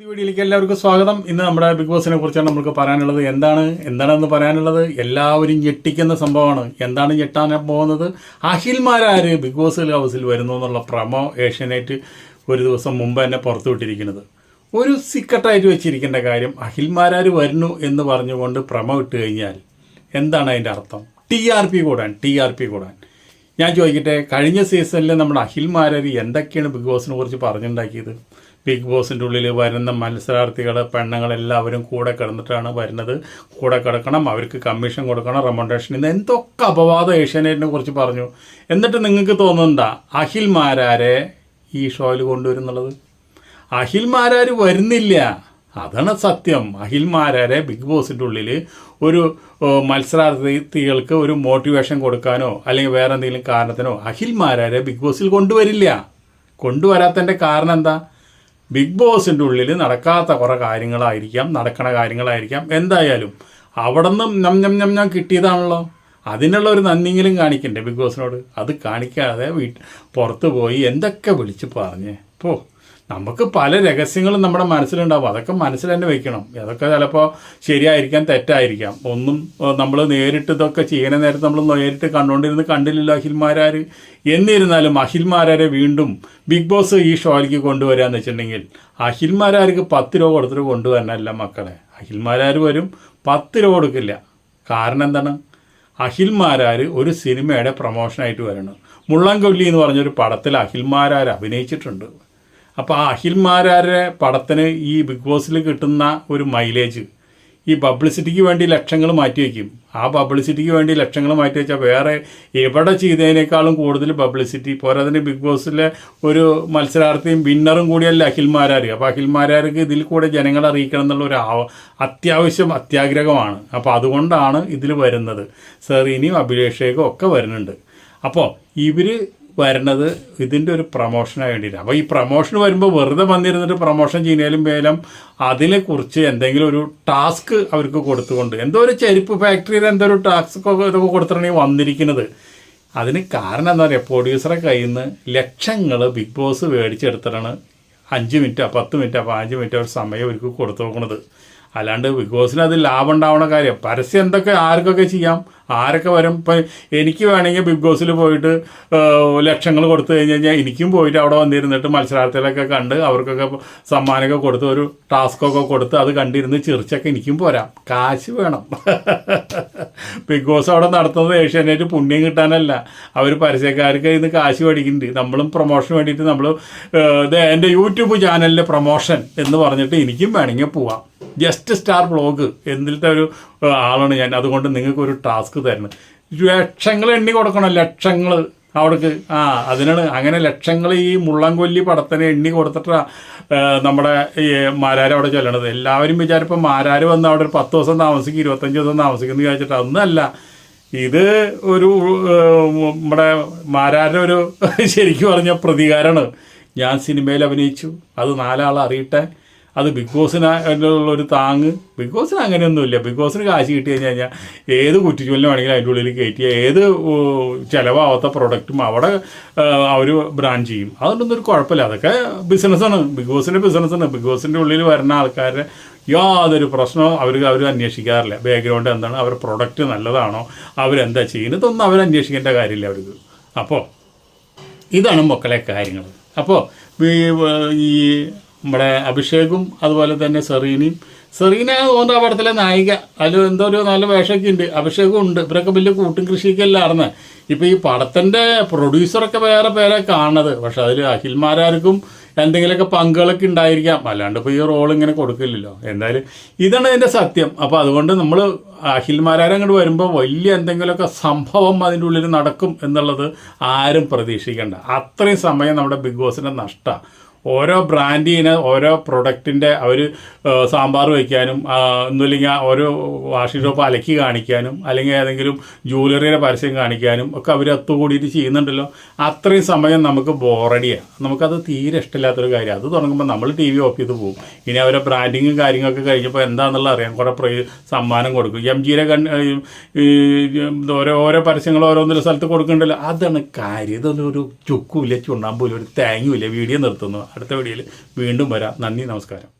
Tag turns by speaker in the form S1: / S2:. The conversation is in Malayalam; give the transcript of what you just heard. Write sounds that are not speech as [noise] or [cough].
S1: പുതിയ വീഡിയോയിലേക്ക് എല്ലാവർക്കും സ്വാഗതം. ഇന്ന് നമ്മുടെ ബിഗ് ബോസിനെ കുറിച്ചാണ് നമുക്ക് പറയാനുള്ളത്. എന്താണ്? എന്താണെന്ന് പറയാനുള്ളത്? എല്ലാവരും ഞെട്ടിക്കുന്ന സംഭവമാണ്. എന്താണ് ഞെട്ടാൻ പോകുന്നത്? അഖിൽമാരാര് ബിഗ് ബോസ് ഹൗസിൽ വരുന്നു എന്നുള്ള പ്രമോ ഏഷ്യാനെറ്റ് ഒരു ദിവസം മുമ്പ് തന്നെ പുറത്തു വിട്ടിരിക്കുന്നത്. ഒരു സിക്കട്ടായിട്ട് വെച്ചിരിക്കേണ്ട കാര്യം അഖിൽമാരാര് വരുന്നു എന്ന് പറഞ്ഞുകൊണ്ട് പ്രമോ ഇട്ട് കഴിഞ്ഞാൽ എന്താണ് അതിന്റെ അർത്ഥം? ടി ആർ പി കൂടാൻ ടി ആർ പി കൂടാൻ. ഞാൻ ചോദിക്കട്ടെ കഴിഞ്ഞ സീസണിൽ നമ്മുടെ അഖിൽമാരാര് എന്തൊക്കെയാണ് ബിഗ് ബോസിനെ കുറിച്ച് പറഞ്ഞുണ്ടാക്കിയത്? ബിഗ് ബോസിന്റെ ഉള്ളിൽ വരുന്ന മത്സരാർത്ഥികൾ പെണ്ണുങ്ങളെല്ലാവരും കൂടെ കിടന്നിട്ടാണ് വരുന്നത്. കൂടെ കിടക്കണം അവർക്ക് കമ്മീഷൻ കൊടുക്കണം റെമൊണ്ടേഷൻ ഇന്ന്. എന്തൊക്കെ അപവാദം ഏഷ്യാനെറ്റിനെ കുറിച്ച് പറഞ്ഞു. എന്നിട്ട് നിങ്ങൾക്ക് തോന്നുന്നുണ്ടാ അഖിൽമാരാരെ ഈ ഷോയിൽ കൊണ്ടുവരുന്നുള്ളത്? അഖിൽമാരാർ വരുന്നില്ല. അതാണ് സത്യം. അഖിൽമാരാരെ ബിഗ് ബോസിന്റെ ഉള്ളിൽ ഒരു മത്സരാർത്ഥികൾക്ക് ഒരു മോട്ടിവേഷൻ കൊടുക്കാനോ അല്ലെങ്കിൽ വേറെ എന്തെങ്കിലും കാരണത്തിനോ അഖിൽമാരാരെ ബിഗ് ബോസിൽ കൊണ്ടുവരില്ല. കൊണ്ടുവരാത്തതിന്റെ കാരണം എന്താ? ബിഗ് ബോസിന്റെ ഉള്ളിൽ നടക്കാത്ത കുറേ കാര്യങ്ങളായിരിക്കാം നടക്കണ കാര്യങ്ങളായിരിക്കാം. എന്തായാലും അവിടെ നിന്നും നം ഞം ഞം ഞാൻ കിട്ടിയതാണല്ലോ. അതിനുള്ള ഒരു നന്ദിയെങ്കിലും കാണിക്കണ്ടേ ബിഗ് ബോസിനോട്? അത് കാണിക്കാതെ വീട്ട് പുറത്ത് പോയി എന്തൊക്കെ വിളിച്ച് പറഞ്ഞേ? പോ. നമുക്ക് പല രഹസ്യങ്ങളും നമ്മുടെ മനസ്സിലുണ്ടാവും. അതൊക്കെ മനസ്സിൽ തന്നെ വെക്കണം. അതൊക്കെ ചിലപ്പോൾ ശരിയായിരിക്കാം തെറ്റായിരിക്കാം. ഒന്നും നമ്മൾ നേരിട്ട് ഇതൊക്കെ ചെയ്യുന്ന നേരത്ത് നമ്മൾ നേരിട്ട് കണ്ടുകൊണ്ടിരുന്ന് കണ്ടില്ലല്ലോ അഖിൽമാരാർ എന്നിരുന്നാലും അഖിൽമാരാരെ വീണ്ടും ബിഗ് ബോസ് ഈ ഷോയിലേക്ക് കൊണ്ടുവരാന്ന് വെച്ചിട്ടുണ്ടെങ്കിൽ അഖിൽമാരാർക്ക് പത്ത് രൂപ കൊടുത്തിട്ട് കൊണ്ടുവരാനല്ല മക്കളെ. അഖിൽമാരാർ വരും പത്ത് രൂപ കൊടുക്കില്ല. കാരണം എന്താണ്? അഖിൽമാരാർ ഒരു സിനിമയുടെ പ്രൊമോഷനായിട്ട് വരണം. മുള്ളൻകൊല്ലി എന്ന് പറഞ്ഞൊരു പടത്തിൽ അഖിൽമാരാർ അഭിനയിച്ചിട്ടുണ്ട്. അപ്പോൾ ആ അഖിൽമാരാരെ പടത്തിന് ഈ ബിഗ് ബോസിൽ കിട്ടുന്ന ഒരു മൈലേജ് ഈ പബ്ലിസിറ്റിക്ക് വേണ്ടി ലക്ഷങ്ങൾ മാറ്റി വയ്ക്കും ആ പബ്ലിസിറ്റിക്ക് വേണ്ടി ലക്ഷങ്ങൾ മാറ്റി വെച്ചാൽ വേറെ എവിടെ ചെയ്തതിനേക്കാളും കൂടുതൽ പബ്ലിസിറ്റി പോരാതിന് ബിഗ് ബോസിലെ ഒരു മത്സരാർത്ഥിയും വിന്നറും കൂടിയല്ല അഖിൽമാരാർ അപ്പോൾ അഖിൽമാരാർക്ക് ഇതിൽ കൂടെ ജനങ്ങളെ അറിയിക്കണം എന്നുള്ള ഒരു അത്യാവശ്യം അത്യാഗ്രഹമാണ്. അപ്പോൾ അതുകൊണ്ടാണ് ഇതിൽ വരുന്നത്. സെറീനിയും അഭിഷേകും ഒക്കെ വരുന്നുണ്ട്. അപ്പോൾ ഇവർ വരണത് ഇതിന്റെ ഒരു പ്രൊമോഷന് വേണ്ടിയിട്ട് അപ്പോൾ ഈ പ്രൊമോഷൻ വരുമ്പോൾ വെറുതെ വന്നിരുന്നിട്ട് പ്രൊമോഷൻ ചെയ്യുന്നതിലും വേലം അതിനെക്കുറിച്ച് എന്തെങ്കിലും ഒരു ടാസ്ക് അവർക്ക് കൊടുത്തുകൊണ്ട് എന്തോ ഒരു ചെരുപ്പ് ഫാക്ടറിയിൽ എന്തോ ഒരു ടാസ്ക് ഇതൊക്കെ കൊടുത്തിട്ടാണ് വന്നിരിക്കുന്നത്. അതിന് കാരണം എന്താ പറയുക? പ്രൊഡ്യൂസറെ കയ്യിൽ നിന്ന് ലക്ഷങ്ങൾ ബിഗ് ബോസ് മേടിച്ചെടുത്തിട്ടാണ് അഞ്ച് മിനിറ്റ് പത്ത് മിനിറ്റ് പതിനഞ്ച് മിനിറ്റ് ഒരു സമയം അവർക്ക് കൊടുത്തു നോക്കണത്. അല്ലാണ്ട് ബിഗ് ബോസിന് അത് ലാഭം ഉണ്ടാവണ കാര്യം. പരസ്യം എന്തൊക്കെ ആർക്കൊക്കെ ചെയ്യാം? ആരൊക്കെ വരും? ഇപ്പം എനിക്ക് വേണമെങ്കിൽ ബിഗ് ബോസിൽ പോയിട്ട് ലക്ഷങ്ങൾ കൊടുത്തു കഴിഞ്ഞ് കഴിഞ്ഞാൽ എനിക്കും പോയിട്ട് അവിടെ വന്നിരുന്നിട്ട് മത്സരാർത്ഥികളൊക്കെ കണ്ട് അവർക്കൊക്കെ സമ്മാനമൊക്കെ കൊടുത്ത് ഒരു ടാസ്കൊക്കെ കൊടുത്ത് അത് കണ്ടിരുന്ന് ചിറിച്ചൊക്കെ എനിക്കും പോരാം. കാശ് വേണം. [laughs] ബിഗ് ബോസ് അവിടെ നടത്തുന്നത് ഏഷ്യാനെറ്റ് പുണ്യം കിട്ടാനല്ല. അവർ പരസ്യക്കാർക്ക് ഇന്ന് കാശ് മേടിക്കുന്നുണ്ട്. നമ്മളും പ്രൊമോഷന് വേണ്ടിയിട്ട് നമ്മൾ എന്റെ യൂട്യൂബ് ചാനലിലെ പ്രൊമോഷൻ എന്ന് പറഞ്ഞിട്ട് എനിക്കും വേണമെങ്കിൽ പോവാം. ജസ്റ്റ് സ്റ്റാർ ബ്ലോഗ് എന്നിലത്തെ ഒരു ആളാണ് ഞാൻ. അതുകൊണ്ട് നിങ്ങൾക്കൊരു ടാസ്ക് തരണം ലക്ഷങ്ങൾ എണ്ണി കൊടുക്കണം. ലക്ഷങ്ങൾ. അവിടേക്ക്. ആ അതിനാണ്. അങ്ങനെ ലക്ഷങ്ങൾ ഈ മുള്ളംകൊല്ലി പടത്തിന് എണ്ണി കൊടുത്തിട്ടാണ് നമ്മുടെ ഈ മാരാർ അവിടെ ചൊല്ലണത്. എല്ലാവരും വിചാരിപ്പോൾ മാരാര് വന്ന് അവിടെ ഒരു പത്ത് ദിവസം താമസിക്കും ഇരുപത്തഞ്ച് ദിവസം താമസിക്കുന്നു ചോദിച്ചിട്ട് അതൊന്നല്ല ഇത് ഒരു നമ്മുടെ മാരാരുടെ ഒരു [laughs] ശരിക്കും പറഞ്ഞ പ്രതികാരമാണ് ഞാൻ സിനിമയിൽ അഭിനയിച്ചു. അത് നാലാൾ അത് ബിഗ് ബോസിന് ഒരു താങ്ങ്. ബിഗ് ബോസിന് അങ്ങനെയൊന്നുമില്ല. ബിഗ് ബോസിന് കാശ് കിട്ടി കഴിഞ്ഞ് കഴിഞ്ഞാൽ ഏത് കുറ്റിച്ചൂലിനെ വേണമെങ്കിലും അതിന്റെ ഉള്ളിൽ കയറ്റിയ ഏത് ചിലവാവാത്ത പ്രൊഡക്റ്റും അവിടെ അവർ ബ്രാൻഡ് ചെയ്യും. അതുകൊണ്ടൊന്നും ഒരു കുഴപ്പമില്ല. അതൊക്കെ ബിസിനസ്സാണ് ബിഗ് ബോസിന്റെ ബിസിനസ്സാണ് ബിഗ് ബോസിന്റെ ഉള്ളിൽ വരുന്ന ആൾക്കാരെ യാതൊരു പ്രശ്നവും അവർ അവർ അന്വേഷിക്കാറില്ല. ബാക്ക്ഗ്രൗണ്ട് എന്താണ്? അവർ പ്രൊഡക്റ്റ് നല്ലതാണോ? അവരെന്താ ചെയ്യുന്നത്? ഇതൊന്നും അവർ അന്വേഷിക്കേണ്ട കാര്യമില്ല അവർക്ക് അപ്പോൾ ഇതാണ് മക്കളെ കാര്യങ്ങൾ അപ്പോൾ ഈ നമ്മുടെ അഭിഷേകും അതുപോലെ തന്നെ സെറീനയും. സെറീന തോന്നുന്ന ആ പടത്തിലെ നായിക. അതിൽ എന്തോ ഒരു നല്ല വേഷമൊക്കെ ഉണ്ട് അഭിഷേകും ഉണ്ട്. ഇവരൊക്കെ വലിയ കൂട്ടും കൃഷിയൊക്കെയല്ല അറിഞ്ഞ ഇപ്പോൾ ഈ പടത്തിന്റെ പ്രൊഡ്യൂസറൊക്കെ വേറെ പേരെ കാണുന്നത്. പക്ഷെ അതിൽ അഖിൽമാരാർക്കും എന്തെങ്കിലുമൊക്കെ പങ്കുകളൊക്കെ ഉണ്ടായിരിക്കാം. അല്ലാണ്ട് ഇപ്പോൾ ഈ റോൾ ഇങ്ങനെ കൊടുക്കില്ലല്ലോ. എന്തായാലും ഇതാണ് ഇതിന്റെ സത്യം. അപ്പോൾ അതുകൊണ്ട് നമ്മൾ അഖിൽമാരാരെ അങ്ങോട്ട് വരുമ്പോൾ വലിയ എന്തെങ്കിലുമൊക്കെ സംഭവം അതിന്റെ ഉള്ളിൽ നടക്കും എന്നുള്ളത് ആരും പ്രതീക്ഷിക്കേണ്ട. അത്രയും സമയം നമ്മുടെ ബിഗ് ബോസിന്റെ നഷ്ടമാണ് ഓരോ ബ്രാൻഡിന് ഓരോ പ്രൊഡക്റ്റിന്റെ അവർ സാമ്പാർ വയ്ക്കാനും ഒന്നുമില്ലെങ്കിൽ ഓരോ വാഷിംഗ് ഷോപ്പ് അലക്കി കാണിക്കാനും അല്ലെങ്കിൽ ഏതെങ്കിലും ജ്വല്ലറിയുടെ പരസ്യം കാണിക്കാനും ഒക്കെ അവർ ഒത്തുകൂടിയിട്ട് ചെയ്യുന്നുണ്ടല്ലോ. അത്രയും സമയം നമുക്ക് ബോറടിയാണ് നമുക്കത് തീരെ ഇഷ്ടമില്ലാത്തൊരു കാര്യം. അത് തുടങ്ങുമ്പോൾ നമ്മൾ ടി വി ഓഫ് ചെയ്ത് പോകും. ഇനി അവരെ ബ്രാൻഡിങ്ങും കാര്യങ്ങളൊക്കെ കഴിഞ്ഞപ്പോൾ എന്താണെന്നുള്ള അറിയാം. കുറേ പ്രൈ സമ്മാനം കൊടുക്കും. എം ജിയുടെ കൺ ഓരോ ഓരോ പരസ്യങ്ങൾ ഓരോന്നൊരു സ്ഥലത്ത് കൊടുക്കുന്നുണ്ടല്ലോ അതാണ് കാര്യം. ഇതൊന്നും ഒരു ചുക്കുമില്ല ചുണ്ണാമ്പൂല ഒരു തേങ്ങയുമില്ല. വീഡിയോ നിർത്തുന്നു. അടുത്ത വീഡിയോയിൽ വീണ്ടും വരാം. നന്ദി നമസ്കാരം.